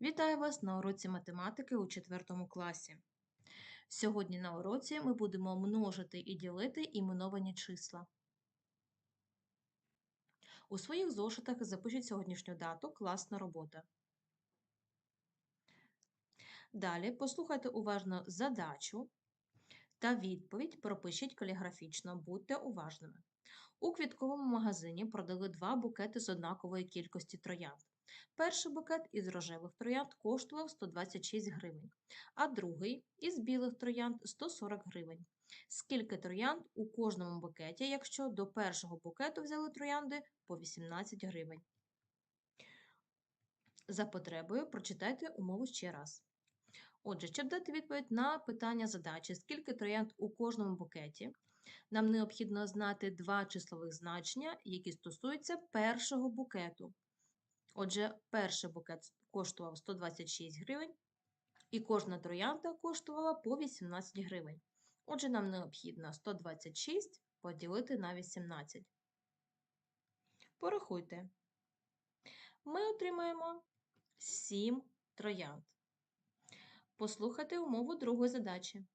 Вітаю вас на уроці математики у 4 класі. Сьогодні на уроці ми будемо множити і ділити іменовані числа. У своїх зошитах запишіть сьогоднішню дату класна робота. Далі послухайте уважно задачу та відповідь пропишіть каліграфічно, будьте уважними. У квітковому магазині продали два букети з однакової кількості троянд. Перший букет із рожевих троянд коштував 126 гривень, а другий із білих троянд 140 гривень. Скільки троянд у кожному букеті, якщо до першого букету взяли троянди по 18 гривень? За потребою прочитайте умову ще раз. Отже, щоб дати відповідь на питання задачі, скільки троянд у кожному букеті, нам необхідно знати два числових значення, які стосуються першого букету. Отже, перший букет коштував 126 гривень, і кожна троянда коштувала по 18 гривень. Отже, нам необхідно 126 поділити на 18. Порахуйте. Ми отримаємо 7 троянд. Послухайте умову другої задачі.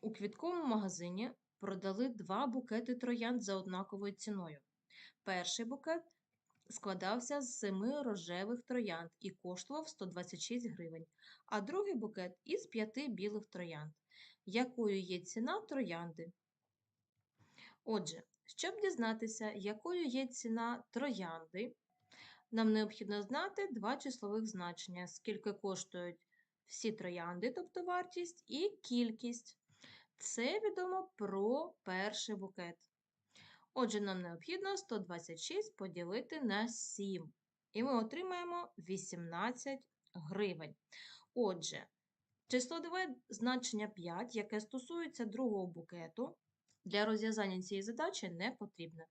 У квітковому магазині продали два букети троянд за однаковою ціною. Перший букет складався з семи рожевих троянд і коштував 126 гривень, а другий букет із п'яти білих троянд. Якою є ціна троянди? Отже, щоб дізнатися, якою є ціна троянди, нам необхідно знати два числових значення, скільки коштують всі троянди, тобто вартість, і кількість. Це відомо про перший букет. Отже, нам необхідно 126 поділити на 7. І ми отримаємо 18 гривень. Отже, числове значення 5, яке стосується другого букету, для розв'язання цієї задачі не потрібне.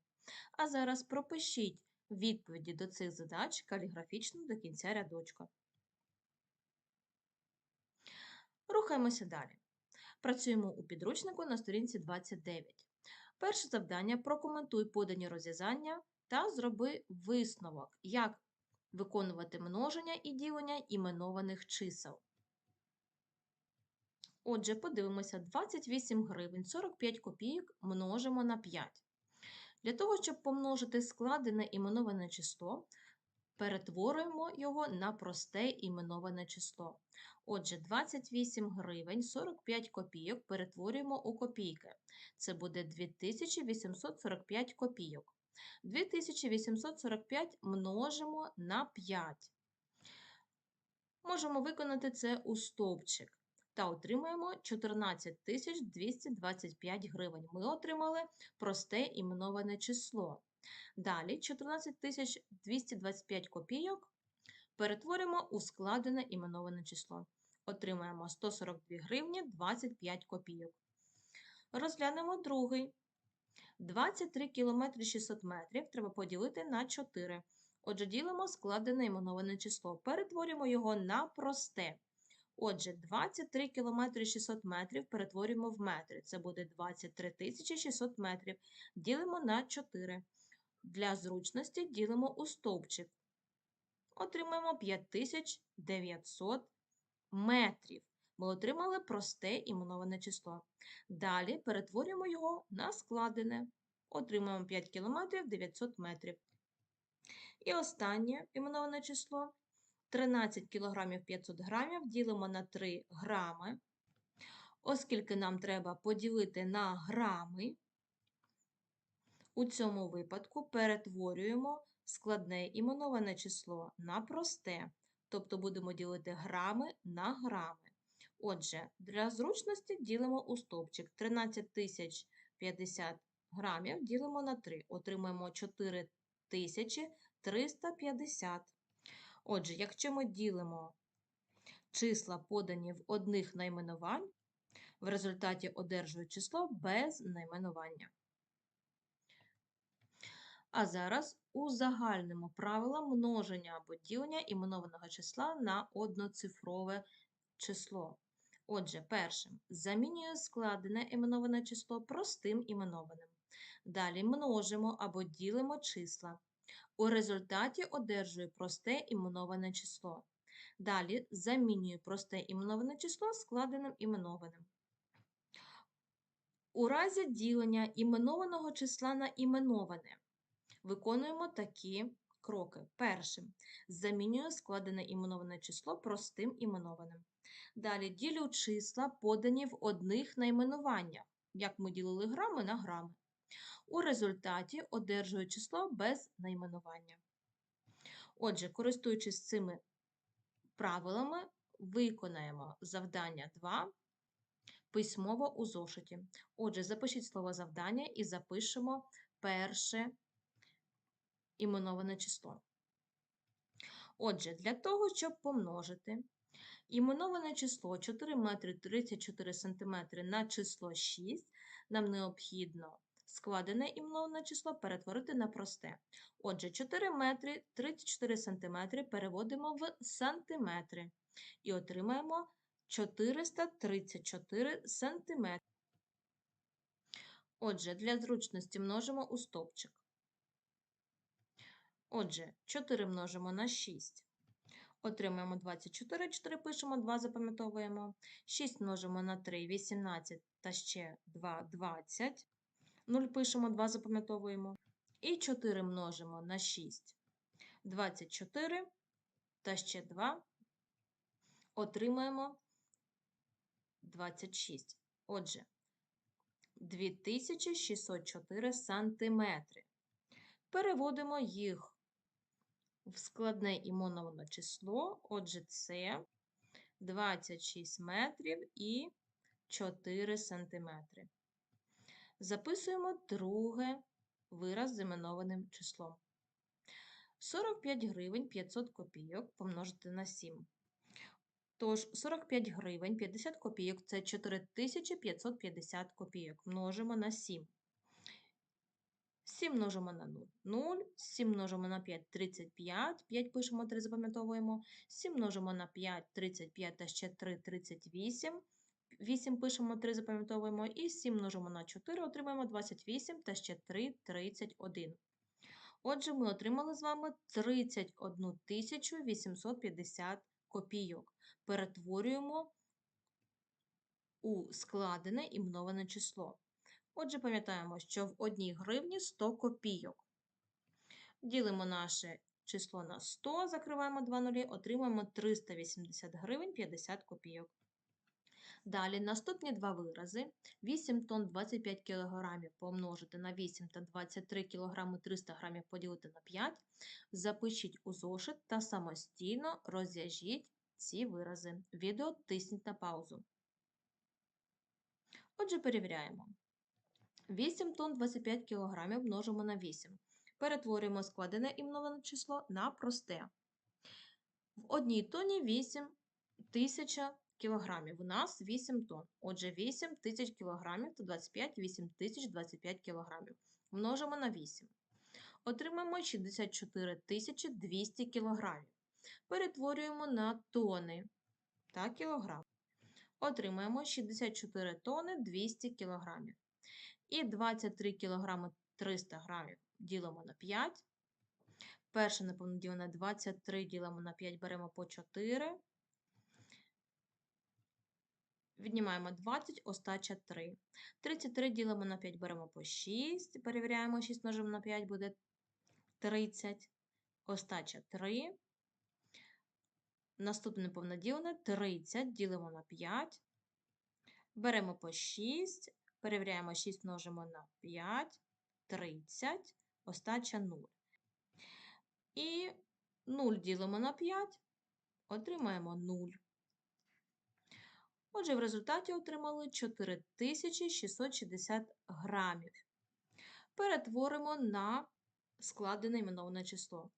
А зараз пропишіть відповіді до цих задач каліграфічно до кінця рядочка. Рухаємося далі. Працюємо у підручнику на сторінці 29. Перше завдання прокоментуй подані розв'язання та зроби висновок, як виконувати множення і ділення іменованих чисел. Отже, подивимося, 28 гривень 45 копійок множимо на 5. Для того, щоб помножити складене іменоване число, перетворюємо його на просте іменоване число. Отже, 28 гривень 45 копійок перетворюємо у копійки. Це буде 2845 копійок. 2845 множимо на 5. Можемо виконати це у стовпчик. Та отримаємо 14 225 гривень. Ми отримали просте іменоване число. Далі 14 225 копійок перетворимо у складене іменоване число. Отримаємо 142 гривні 25 копійок. Розглянемо другий. 23 км 600 метрів треба поділити на 4. Отже, ділимо складене іменоване число. Перетворюємо його на просте. Отже, 23 км 600 метрів перетворюємо в метри. Це буде 23 600 метрів. Ділимо на 4. Для зручності ділимо у стовпчик. Отримаємо 5900 метрів. Ми отримали просте іменоване число. Далі перетворюємо його на складене. Отримуємо 5 км 900 метрів. І останнє іменоване число 13 кг 500 грамів ділимо на 3 грами. Оскільки нам треба поділити на грами, у цьому випадку перетворюємо складне іменоване число на просте, тобто будемо ділити грами на грами. Отже, для зручності ділимо у стовпчик 13 тисяч 50 грамів ділимо на 3, отримаємо 4350. Отже, якщо ми ділимо числа, подані в одних найменувань, в результаті одержують число без найменування. А зараз узагальнимо правила множення або ділення іменованого числа на одноцифрове число. Отже, першим замінюю складене іменоване число простим іменованим. Далі множимо або ділимо числа. У результаті одержую просте іменоване число. Далі замінюю просте іменоване число складеним іменованим. У разі ділення іменованого числа на іменоване виконуємо такі кроки. Першим замінюю складене іменоване число простим іменованим. Далі ділю числа, подані в одних найменуваннях, як ми ділили грами на грами. У результаті одержую число без найменування. Отже, користуючись цими правилами, виконаємо завдання 2 письмово у зошиті. Отже, запишіть слово завдання і запишемо перше іменоване число. Отже, для того, щоб помножити іменоване число 4 метри 34 сантиметри на число 6, нам необхідно складене іменоване число перетворити на просте. Отже, 4 метри 34 сантиметри переводимо в сантиметри і отримаємо 434 сантиметри. Отже, для зручності множимо у стовпчик. Отже, 4 множимо на 6. Отримаємо 24, 4 пишемо, 2 запам'ятовуємо. 6 множимо на 3, 18 та ще 2, 20. 0 пишемо, 2 запам'ятовуємо. І 4 множимо на 6. 24 та ще 2. Отримаємо 26. Отже, 2604 сантиметри. Переводимо їх в складне іменоване число. Отже, це 26 метрів і 4 сантиметри. Записуємо друге вираз з іменованим числом. 45 гривень 500 копійок помножити на 7. Тож 45 гривень 50 копійок це 4550 копійок. Множимо на 7. 7 множимо на 0 0, 7 множимо на 5 35, 5 пишемо 3, запам'ятовуємо. 7 множимо на 5 35 та ще 3 38. 8 пишемо 3, запам'ятовуємо. І 7 множимо на 4, отримаємо 28 та ще 3 31. Отже, ми отримали з вами 31 850 копійок. Перетворюємо у складене іменоване число. Отже, пам'ятаємо, що в одній гривні 100 копійок. Ділимо наше число на 100, закриваємо 2 нулі, отримаємо 380 гривень 50 копійок. Далі наступні два вирази. 8 тонн 25 кг помножити на 8 та 23 кг 300 г поділити на 5. Запишіть у зошит та самостійно розв'яжіть ці вирази. Відео тисніть на паузу. Отже, перевіряємо. 8 тонн 25 кг множимо на 8. Перетворюємо складене іменоване число на просте. В одній тоні 8 тисяча кілограмів. У нас 8 тонн. Отже, 8 тисяч кілограмів то 25 8 тисяч 25 кілограмів. Множимо на 8. Отримаємо 64 тисячі 200 кілограмів. Перетворюємо на тони та кілограм. Отримаємо 64 тони 200 кілограмів. І 23 кг 300 грамів ділимо на 5. Перше неповноділене 23 ділимо на 5, беремо по 4. Віднімаємо 20, остача 3. 33 ділимо на 5, беремо по 6. Перевіряємо 6 множимо на 5, буде 30. Остача 3. Наступне неповноділене 30 ділимо на 5. Беремо по 6. Перевіряємо 6 множимо на 5, 30, остача 0. І 0 ділимо на 5, отримаємо 0. Отже, в результаті отримали 4660 грамів. Перетворимо на складене іменоване число.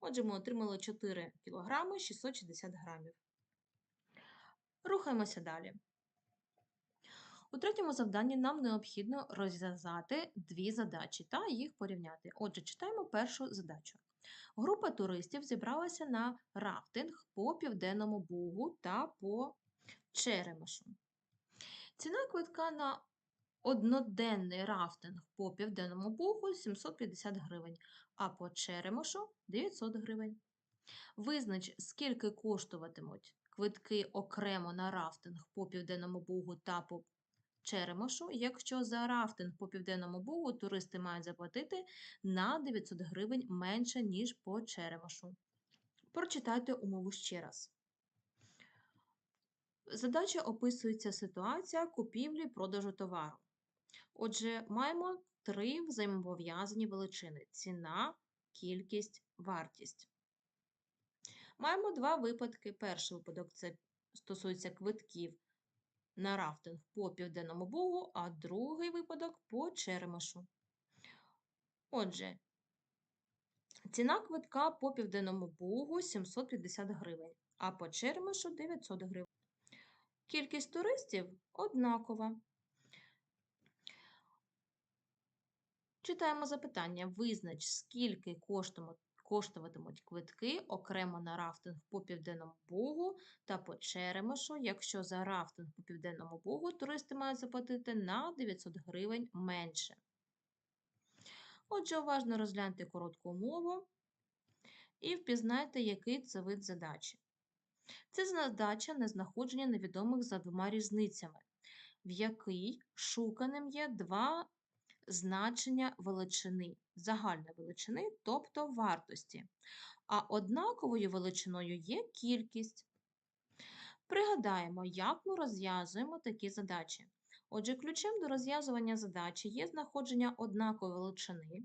Отже, ми отримали 4 кг 660 грамів. Рухаємося далі. У третьому завданні нам необхідно розв'язати дві задачі та їх порівняти. Отже, читаємо першу задачу. Група туристів зібралася на рафтинг по Південному Бугу та по Черемошу. Ціна квитка на одноденний рафтинг по Південному Бугу 750 гривень, а по Черемошу 900 гривень. Визнач, скільки коштуватимуть квитки окремо на рафтинг по Південному Бугу та по Черемошу, якщо за рафтинг по Південному Бугу туристи мають заплатити на 900 гривень менше, ніж по Черемошу. Прочитайте умову ще раз. Задача описується ситуація купівлі продажу товару. Отже, маємо три взаємопов'язані величини: ціна, кількість, вартість. Маємо два випадки. Перший випадок це стосується квитків на рафтинг по Південному Бугу, а другий випадок по Черемошу. Отже, ціна квитка по Південному Бугу 750 гривень, а по Черемошу 900 гривень. Кількість туристів однакова. Читаємо запитання. Визнач, скільки коштуємо- коштуватимуть квитки окремо на рафтинг по Південному Бугу та по Черемошу, якщо за рафтинг по Південному Бугу туристи мають заплатити на 900 гривень менше. Отже, уважно розгляньте коротку умову і впізнайте, який це вид задачі. Це задача на знаходження невідомих за двома різницями, в якій шуканим є два значення величини, загальної величини, тобто вартості, а однаковою величиною є кількість. Пригадаємо, як ми розв'язуємо такі задачі. Отже, ключем до розв'язування задачі є знаходження однакової величини.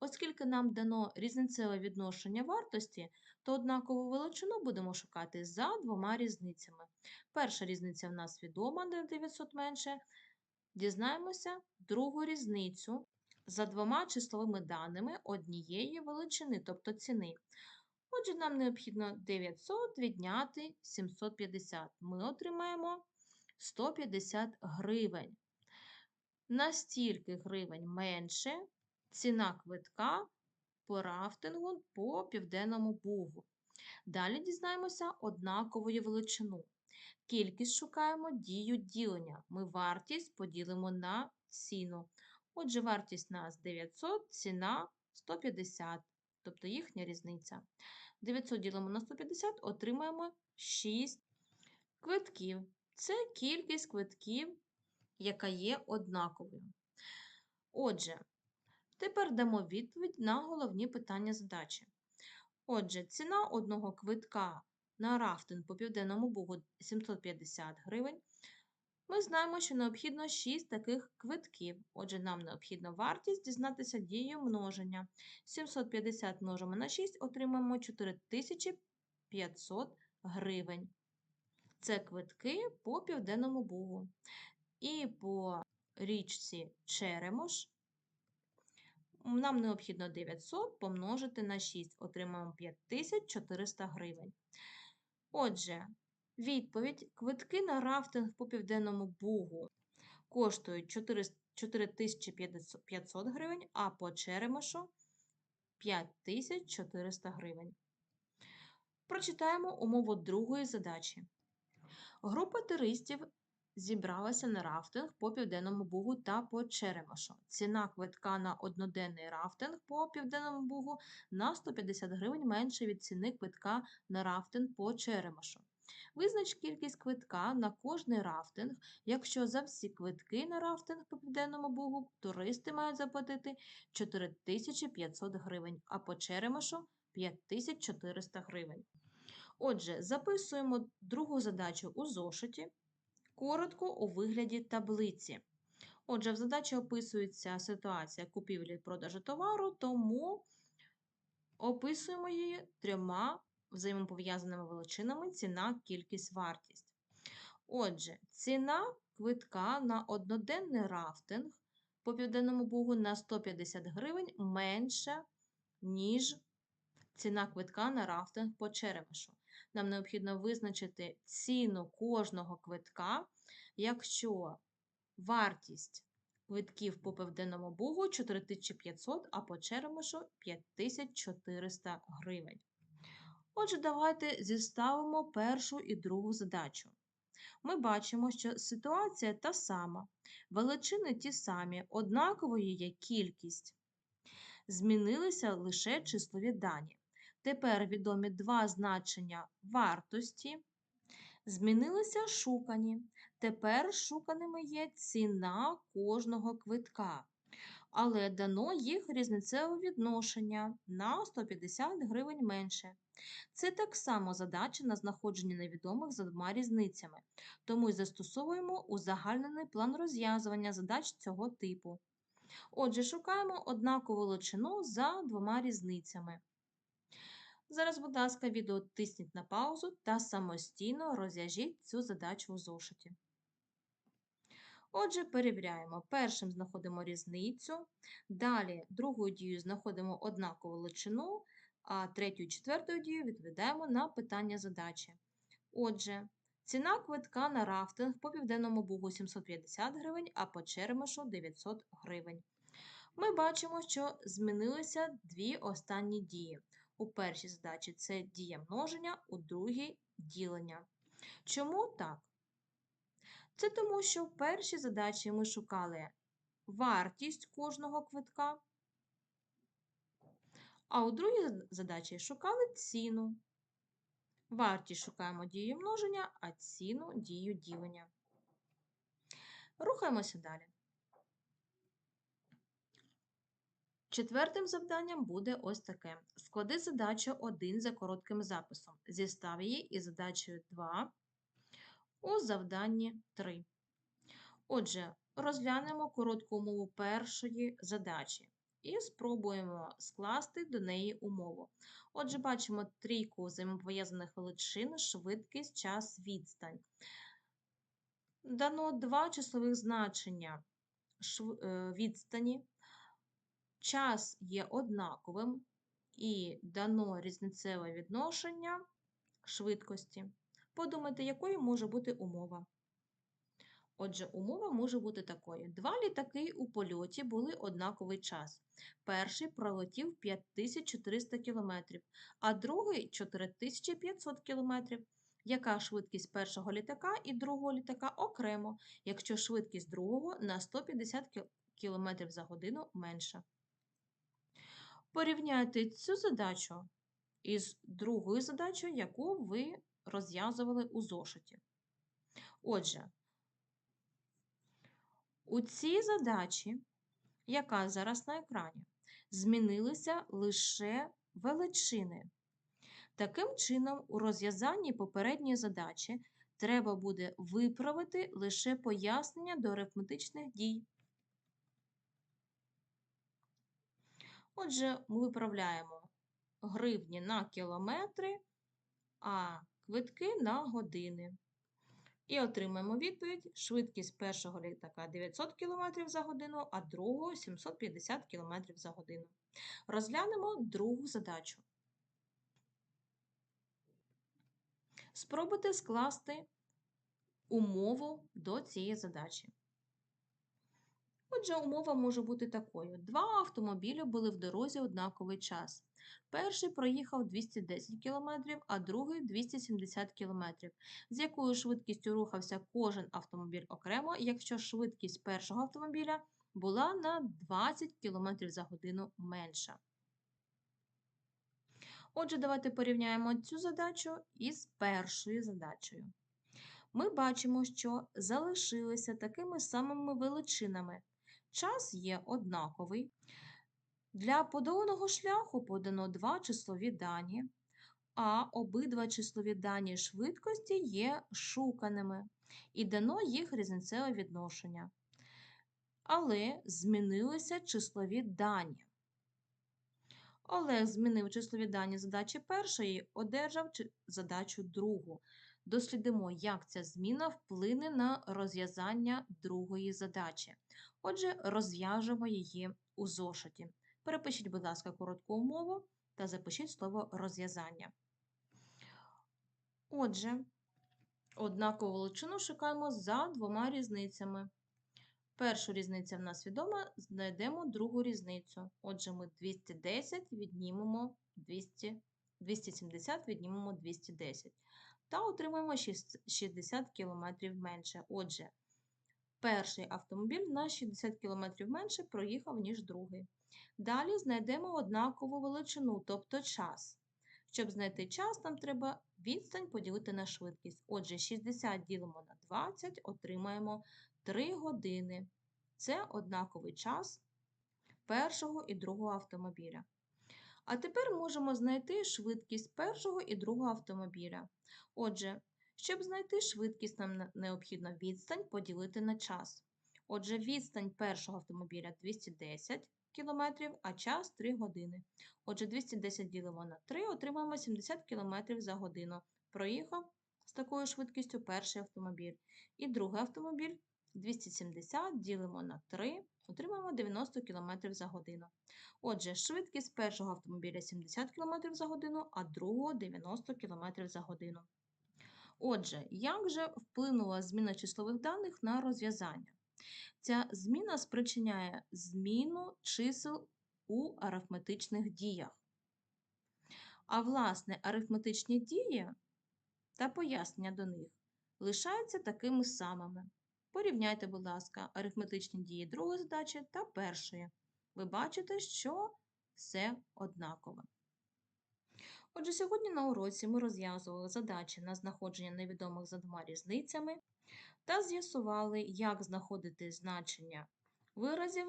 Оскільки нам дано різницеве відношення вартості, то однакову величину будемо шукати за двома різницями. Перша різниця в нас відома, де 900 менше. Дізнаємося другу різницю за двома числовими даними однієї величини, тобто ціни. Отже, нам необхідно 900 відняти 750. Ми отримаємо 150 гривень. На стільки гривень менше ціна квитка по рафтингу по Південному Бугу. Далі дізнаємося однаковою величину. Кількість шукаємо дію ділення. Ми вартість поділимо на ціну. Отже, вартість нас 900, ціна 150, тобто їхня різниця. 900 ділимо на 150, отримаємо 6 квитків. Це кількість квитків, яка є однаковою. Отже, тепер дамо відповідь на головні питання задачі. Отже, ціна одного квитка на рафтинг по Південному Бугу 750 гривень. Ми знаємо, що необхідно 6 таких квитків. Отже, нам необхідно вартість дізнатися дією множення. 750 множимо на 6, отримаємо 4500 гривень. Це квитки по Південному Бугу. І по річці Черемош нам необхідно 900 помножити на 6, отримаємо 5400 гривень. Отже, відповідь: квитки на рафтинг по Південному Бугу коштують 4500 гривень, а по Черемошу 5400 гривень. Прочитаємо умову другої задачі. Група туристів зібралася на рафтинг по Південному Бугу та по Черемошу. Ціна квитка на одноденний рафтинг по Південному Бугу на 150 гривень менше від ціни квитка на рафтинг по Черемошу. Визнач кількість квитка на кожний рафтинг, якщо за всі квитки на рафтинг по Південному Бугу туристи мають заплатити 4500 гривень, а по Черемошу 5400 гривень. Отже, записуємо другу задачу у зошиті, коротко у вигляді таблиці. Отже, в задачі описується ситуація купівлі продажу товару, тому описуємо її трьома взаємопов'язаними величинами ціна, кількість, вартість. Отже, ціна квитка на одноденний рафтинг по Південному Бугу на 150 гривень менша, ніж ціна квитка на рафтинг по Черемишу. Нам необхідно визначити ціну кожного квитка, якщо вартість квитків по Південному Бугу 4500, а по Черемишу 5400 гривень. Отже, давайте зіставимо першу і другу задачу. Ми бачимо, що ситуація та сама, величини ті самі, однаковою є кількість. Змінилися лише числові дані. Тепер відомі два значення вартості. Змінилися шукані. Тепер шуканими є ціна кожного квитка. Але дано їх різницеве відношення на 150 гривень менше. Це так само задача на знаходження невідомих за двома різницями, тому й застосовуємо узагальнений план розв'язування задач цього типу. Отже, шукаємо однакову величину за двома різницями. Зараз, будь ласка, відео тисніть на паузу та самостійно розв'яжіть цю задачу у зошиті. Отже, перевіряємо. Першим знаходимо різницю, далі другою дією знаходимо однакову величину, а третю і четвертою дією відповідаємо на питання задачі. Отже, ціна квитка на рафтинг по Південному Бугу 750 гривень, а по Черемишу 900 гривень. Ми бачимо, що змінилися дві останні дії. У першій задачі це дія множення, у другій ділення. Чому так? Це тому, що в першій задачі ми шукали вартість кожного квитка, а у другій задачі шукали ціну. Вартість шукаємо дію множення, а ціну дію ділення. Рухаємося далі. Четвертим завданням буде ось таке. Склади задачу 1 за коротким записом. Зістав її із задачею 2 у завданні 3. Отже, розглянемо коротку умову першої задачі і спробуємо скласти до неї умову. Отже, бачимо трійку взаємопов'язаних величин, швидкість, час, відстань. Дано два числових значення е, відстані. Час є однаковим і дано різницеве відношення швидкості. Подумайте, якою може бути умова. Отже, умова може бути такою: два літаки у польоті були однаковий час. Перший пролетів 5400 км, а другий 4500 км. Яка швидкість першого літака і другого літака окремо, якщо швидкість другого на 150 км за годину менша? Порівняйте цю задачу із другою задачею, яку ви розв'язували у зошиті. Отже, у цій задачі, яка зараз на екрані, змінилися лише величини. Таким чином, у розв'язанні попередньої задачі треба буде виправити лише пояснення до арифметичних дій. Отже, ми виправляємо гривні на кілометри, а квитки на години. І отримаємо відповідь: швидкість першого літака 900 км за годину, а другого 750 км за годину. Розглянемо другу задачу. Спробуйте скласти умову до цієї задачі. Отже, умова може бути такою: два автомобілі були в дорозі однаковий час. Перший проїхав 210 км, а другий 270 км, з якою швидкістю рухався кожен автомобіль окремо, якщо швидкість першого автомобіля була на 20 км за годину менша. Отже, давайте порівняємо цю задачу із першою задачею. Ми бачимо, що залишилися такими самими величинами. Час є однаковий. Для подоланого шляху подано два числові дані, а обидва числові дані швидкості є шуканими і дано їх різницеве відношення. Але змінилися числові дані. Олег змінив числові дані задачі першої, одержав задачу другу. Дослідимо, як ця зміна вплине на розв'язання другої задачі. Отже, розв'яжемо її у зошиті. Перепишіть, будь ласка, коротку умову та запишіть слово розв'язання. Отже, однакову величину шукаємо за двома різницями. Першу різницю в нас відома, знайдемо другу різницю. Отже, ми 210 віднімемо 200, 270 віднімемо 210 та отримаємо 60 км менше. Отже, перший автомобіль на 60 км менше проїхав, ніж другий. Далі знайдемо однакову величину, тобто час. Щоб знайти час, нам треба відстань поділити на швидкість. Отже, 60 ділимо на 20, отримаємо 3 години. Це однаковий час першого і другого автомобіля. А тепер можемо знайти швидкість першого і другого автомобіля. Отже, щоб знайти швидкість, нам необхідно відстань поділити на час. Отже, відстань першого автомобіля 210 км, а час 3 години. Отже, 210 ділимо на 3, отримаємо 70 км за годину. Проїхав з такою швидкістю перший автомобіль. І другий автомобіль 270 ділимо на 3, отримаємо 90 км за годину. Отже, швидкість першого автомобіля 70 км за годину, а другого 90 км за годину. Отже, як же вплинула зміна числових даних на розв'язання? Ця зміна спричиняє зміну чисел у арифметичних діях. А власне, арифметичні дії та пояснення до них лишаються такими самими. Порівняйте, будь ласка, арифметичні дії другої задачі та першої. Ви бачите, що все однакове. Отже, сьогодні на уроці ми розв'язували задачі на знаходження невідомих за двома різницями та з'ясували, як знаходити значення виразів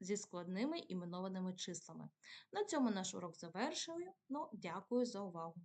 зі складними іменованими числами. На цьому наш урок завершили. Ну, дякую за увагу.